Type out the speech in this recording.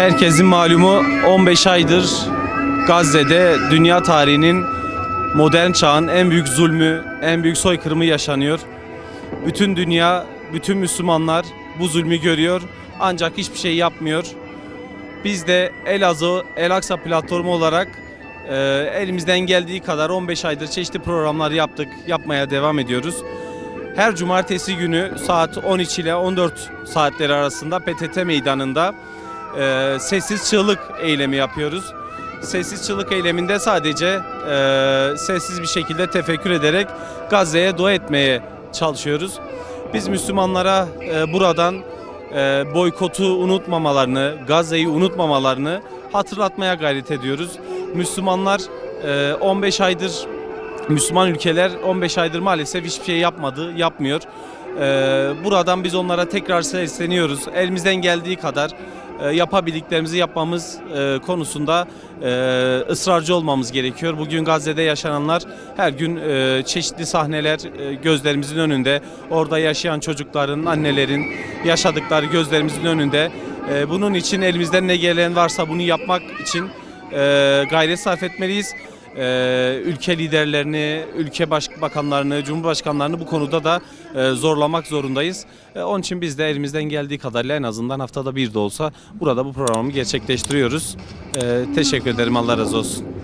Herkesin malumu 15 aydır Gazze'de dünya tarihinin modern çağın en büyük zulmü, en büyük soykırımı yaşanıyor. Bütün dünya, bütün Müslümanlar bu zulmü görüyor ancak hiçbir şey yapmıyor. Biz de Elazığ, El Aksa platformu olarak e, elimizden geldiği kadar 15 aydır çeşitli programlar yaptık, yapmaya devam ediyoruz. Her cumartesi günü saat 13 ile 14 saatleri arasında PTT meydanında e, sessiz çığlık eylemi yapıyoruz. Sessiz çığlık eyleminde sadece e, sessiz bir şekilde tefekkür ederek Gazze'ye dua etmeye çalışıyoruz. Biz Müslümanlara e, buradan e, boykotu unutmamalarını, Gazze'yi unutmamalarını hatırlatmaya gayret ediyoruz. Müslümanlar e, 15 aydır Müslüman ülkeler 15 aydır maalesef hiçbir şey yapmadı, yapmıyor. Ee, buradan biz onlara tekrar sesleniyoruz. Elimizden geldiği kadar yapabildiklerimizi yapmamız e, konusunda e, ısrarcı olmamız gerekiyor. Bugün Gazze'de yaşananlar her gün e, çeşitli sahneler e, gözlerimizin önünde. Orada yaşayan çocukların, annelerin yaşadıkları gözlerimizin önünde. E, bunun için elimizden ne gelen varsa bunu yapmak için e, gayret sarf etmeliyiz e, ülke liderlerini, ülke başbakanlarını, cumhurbaşkanlarını bu konuda da e, zorlamak zorundayız. E, onun için biz de elimizden geldiği kadarıyla en azından haftada bir de olsa burada bu programı gerçekleştiriyoruz. E, teşekkür ederim. Allah razı olsun.